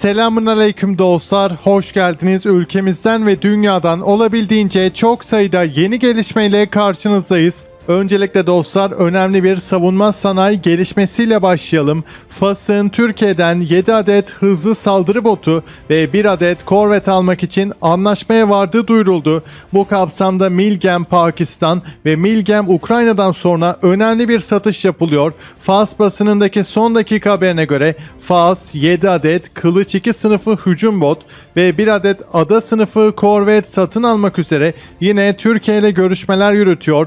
Selamun aleyküm dostlar, hoş geldiniz. Ülkemizden ve dünyadan olabildiğince çok sayıda yeni gelişmeyle karşınızdayız. Öncelikle dostlar önemli bir savunma sanayi gelişmesiyle başlayalım. Fas'ın Türkiye'den 7 adet hızlı saldırı botu ve 1 adet korvet almak için anlaşmaya vardığı duyuruldu. Bu kapsamda Milgem Pakistan ve Milgem Ukrayna'dan sonra önemli bir satış yapılıyor. Fas basınındaki son dakika haberine göre Fas 7 adet Kılıç 2 sınıfı hücum bot ve 1 adet ada sınıfı korvet satın almak üzere yine Türkiye ile görüşmeler yürütüyor.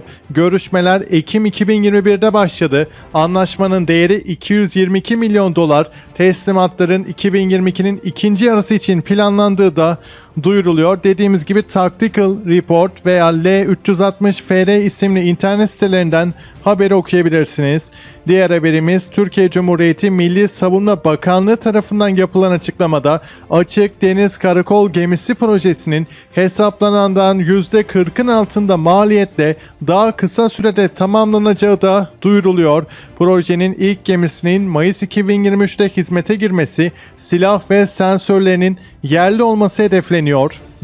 Görüşmeler Ekim 2021'de başladı. Anlaşmanın değeri 222 milyon dolar. Teslimatların 2022'nin ikinci yarısı için planlandığı da duyuruluyor. Dediğimiz gibi Tactical Report veya L360 FR isimli internet sitelerinden haberi okuyabilirsiniz. Diğer haberimiz Türkiye Cumhuriyeti Milli Savunma Bakanlığı tarafından yapılan açıklamada Açık Deniz Karakol Gemisi projesinin hesaplanandan %40'ın altında maliyetle daha kısa sürede tamamlanacağı da duyuruluyor. Projenin ilk gemisinin Mayıs 2023'te hizmete girmesi, silah ve sensörlerinin yerli olması hedefleniyor.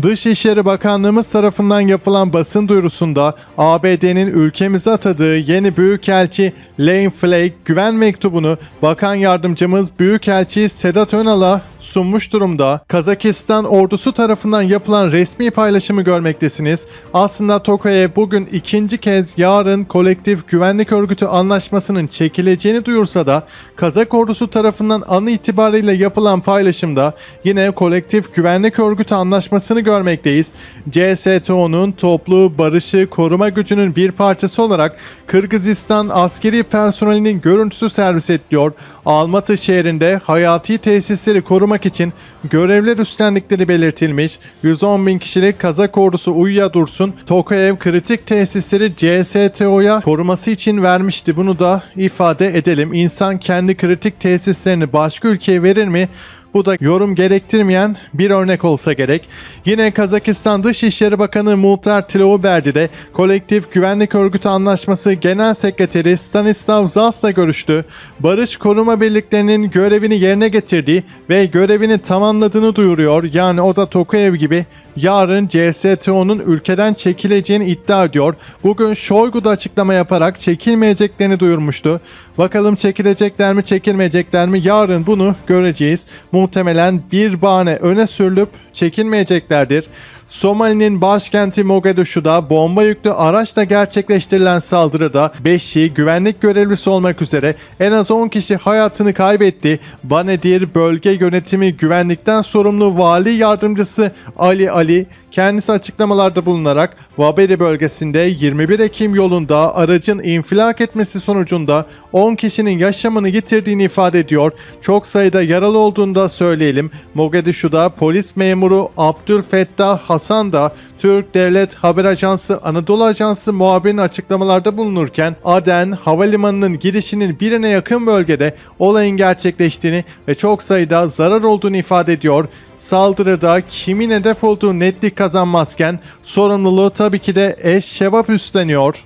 Dışişleri Bakanlığımız tarafından yapılan basın duyurusunda ABD'nin ülkemize atadığı yeni Büyükelçi Lane Flake güven mektubunu Bakan Yardımcımız Büyükelçi Sedat Önal'a sunmuş durumda. Kazakistan ordusu tarafından yapılan resmi paylaşımı görmektesiniz. Aslında Tokayev bugün ikinci kez yarın kolektif güvenlik örgütü anlaşmasının çekileceğini duyursa da Kazak ordusu tarafından an itibariyle yapılan paylaşımda yine kolektif güvenlik örgütü anlaşmasını görmekteyiz. CSTO'nun toplu barışı koruma gücünün bir parçası olarak Kırgızistan askeri personelinin görüntüsü servis ediliyor. Almatı şehrinde hayati tesisleri korumak için görevler üstlendikleri belirtilmiş. 110 bin kişilik Kazak ordusu Uyya Dursun, Tokayev kritik tesisleri CSTO'ya koruması için vermişti. Bunu da ifade edelim. İnsan kendi kritik tesislerini başka ülkeye verir mi? Bu da yorum gerektirmeyen bir örnek olsa gerek. Yine Kazakistan Dışişleri Bakanı Muhtar Tiloverdi de Kolektif Güvenlik Örgütü Anlaşması Genel Sekreteri Stanislav Zas'la görüştü. Barış koruma birliklerinin görevini yerine getirdiği ve görevini tamamladığını duyuruyor. Yani o da Tokayev gibi yarın CSTO'nun ülkeden çekileceğini iddia ediyor. Bugün Shoigu da açıklama yaparak çekilmeyeceklerini duyurmuştu. Bakalım çekilecekler mi çekilmeyecekler mi yarın bunu göreceğiz. Muhtemelen bir bahane öne sürülüp çekilmeyeceklerdir. Somali'nin başkenti Mogadishu'da bomba yüklü araçla gerçekleştirilen saldırıda 5'i güvenlik görevlisi olmak üzere en az 10 kişi hayatını kaybetti. Banedir bölge yönetimi güvenlikten sorumlu vali yardımcısı Ali Ali kendisi açıklamalarda bulunarak Vaberi bölgesinde 21 Ekim yolunda aracın infilak etmesi sonucunda 10 kişinin yaşamını yitirdiğini ifade ediyor. Çok sayıda yaralı olduğunu da söyleyelim. Mogadishu'da polis memuru Abdülfettah Hasan da Türk Devlet Haber Ajansı Anadolu Ajansı muhabirinin açıklamalarda bulunurken Aden Havalimanı'nın girişinin birine yakın bölgede olayın gerçekleştiğini ve çok sayıda zarar olduğunu ifade ediyor. Saldırıda kimin hedef olduğu netlik kazanmazken sorumluluğu tabii ki de eş şebap üstleniyor.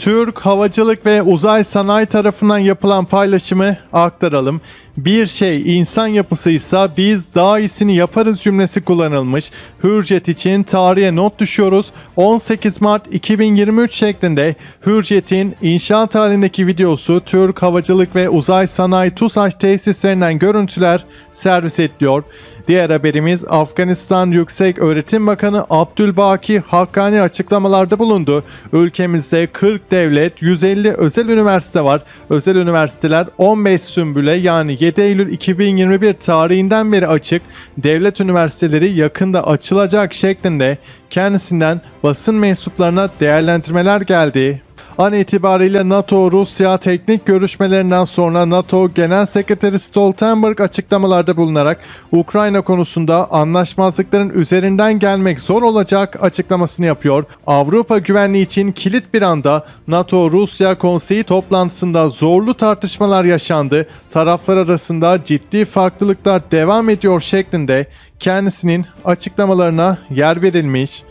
Türk Havacılık ve Uzay Sanayi tarafından yapılan paylaşımı aktaralım. Bir şey insan yapısıysa biz daha iyisini yaparız cümlesi kullanılmış. Hürjet için tarihe not düşüyoruz. 18 Mart 2023 şeklinde Hürjet'in inşaat halindeki videosu Türk Havacılık ve Uzay Sanayi TUSAŞ tesislerinden görüntüler servis ediliyor. Diğer haberimiz Afganistan Yüksek Öğretim Bakanı Abdülbaki Hakkani açıklamalarda bulundu. Ülkemizde 40 devlet, 150 özel üniversite var. Özel üniversiteler 15 sümbüle yani 7 Eylül 2021 tarihinden beri açık. Devlet üniversiteleri yakında açılacak şeklinde kendisinden basın mensuplarına değerlendirmeler geldi. An itibariyle NATO-Rusya teknik görüşmelerinden sonra NATO Genel Sekreteri Stoltenberg açıklamalarda bulunarak Ukrayna konusunda anlaşmazlıkların üzerinden gelmek zor olacak açıklamasını yapıyor. Avrupa güvenliği için kilit bir anda NATO-Rusya konseyi toplantısında zorlu tartışmalar yaşandı. Taraflar arasında ciddi farklılıklar devam ediyor şeklinde kendisinin açıklamalarına yer verilmiş.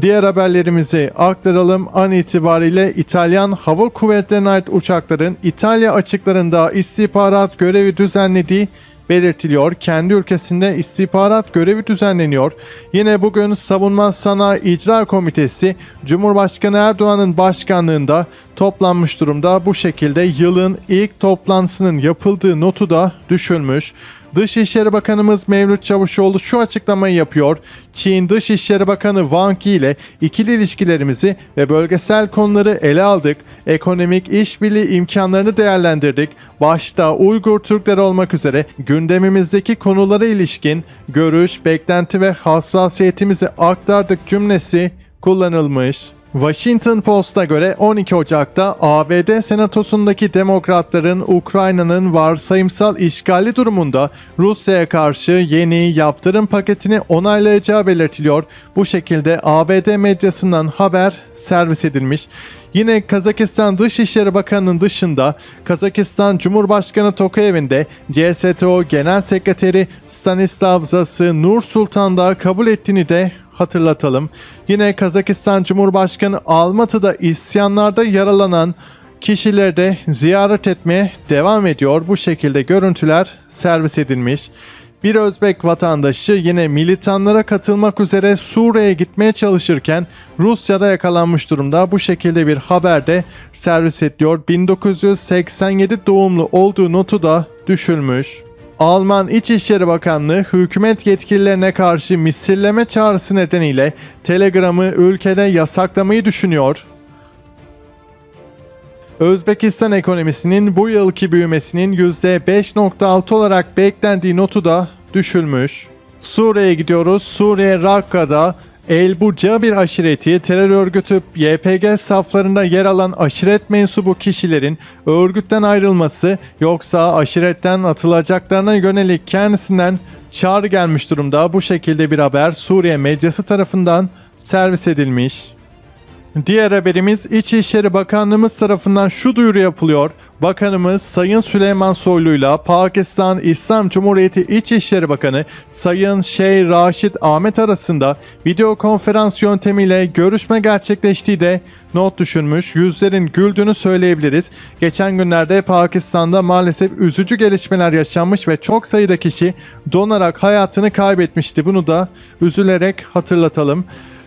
Diğer haberlerimizi aktaralım. An itibariyle İtalyan Hava Kuvvetleri'ne ait uçakların İtalya açıklarında istihbarat görevi düzenlediği belirtiliyor. Kendi ülkesinde istihbarat görevi düzenleniyor. Yine bugün Savunma Sanayi İcra Komitesi Cumhurbaşkanı Erdoğan'ın başkanlığında toplanmış durumda. Bu şekilde yılın ilk toplantısının yapıldığı notu da düşülmüş. Dışişleri Bakanımız Mevlüt Çavuşoğlu şu açıklamayı yapıyor. Çin Dışişleri Bakanı Wang Yi ile ikili ilişkilerimizi ve bölgesel konuları ele aldık. Ekonomik işbirliği imkanlarını değerlendirdik. Başta Uygur Türkleri olmak üzere gündemimizdeki konulara ilişkin görüş, beklenti ve hassasiyetimizi aktardık cümlesi kullanılmış. Washington Post'a göre 12 Ocak'ta ABD Senatosu'ndaki demokratların Ukrayna'nın varsayımsal işgali durumunda Rusya'ya karşı yeni yaptırım paketini onaylayacağı belirtiliyor. Bu şekilde ABD medyasından haber servis edilmiş. Yine Kazakistan Dışişleri Bakanı'nın dışında Kazakistan Cumhurbaşkanı Tokayev'in de CSTO Genel Sekreteri Stanislav Zas'ı Nur Sultan'da kabul ettiğini de hatırlatalım. Yine Kazakistan Cumhurbaşkanı Almatı'da isyanlarda yaralanan kişileri de ziyaret etmeye devam ediyor. Bu şekilde görüntüler servis edilmiş. Bir Özbek vatandaşı yine militanlara katılmak üzere Suriye'ye gitmeye çalışırken Rusya'da yakalanmış durumda. Bu şekilde bir haber de servis ediliyor. 1987 doğumlu olduğu notu da düşülmüş. Alman İçişleri Bakanlığı hükümet yetkililerine karşı misilleme çağrısı nedeniyle Telegram'ı ülkede yasaklamayı düşünüyor. Özbekistan ekonomisinin bu yılki büyümesinin %5.6 olarak beklendiği notu da düşülmüş. Suriye'ye gidiyoruz. Suriye Rakka'da El Cabir aşireti terör örgütü YPG saflarında yer alan aşiret mensubu kişilerin örgütten ayrılması yoksa aşiretten atılacaklarına yönelik kendisinden çağrı gelmiş durumda. Bu şekilde bir haber Suriye medyası tarafından servis edilmiş. Diğer haberimiz İçişleri Bakanlığımız tarafından şu duyuru yapılıyor. Bakanımız Sayın Süleyman Soylu'yla Pakistan İslam Cumhuriyeti İçişleri Bakanı Sayın Şeyh Raşit Ahmet arasında video konferans yöntemiyle görüşme gerçekleştiği de not düşünmüş. Yüzlerin güldüğünü söyleyebiliriz. Geçen günlerde Pakistan'da maalesef üzücü gelişmeler yaşanmış ve çok sayıda kişi donarak hayatını kaybetmişti. Bunu da üzülerek hatırlatalım.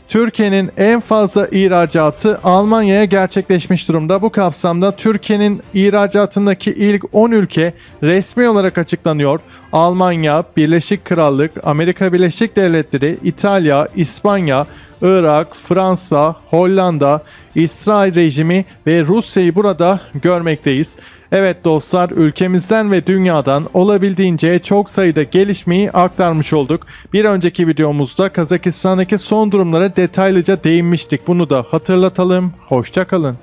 Türkiye'nin en fazla ihracatı Almanya'ya gerçekleşmiş durumda. Bu kapsamda Türkiye'nin ihracatındaki ilk 10 ülke resmi olarak açıklanıyor. Almanya, Birleşik Krallık, Amerika Birleşik Devletleri, İtalya, İspanya, Irak, Fransa, Hollanda, İsrail rejimi ve Rusya'yı burada görmekteyiz. Evet dostlar ülkemizden ve dünyadan olabildiğince çok sayıda gelişmeyi aktarmış olduk. Bir önceki videomuzda Kazakistan'daki son durumlara detaylıca değinmiştik. Bunu da hatırlatalım. Hoşçakalın.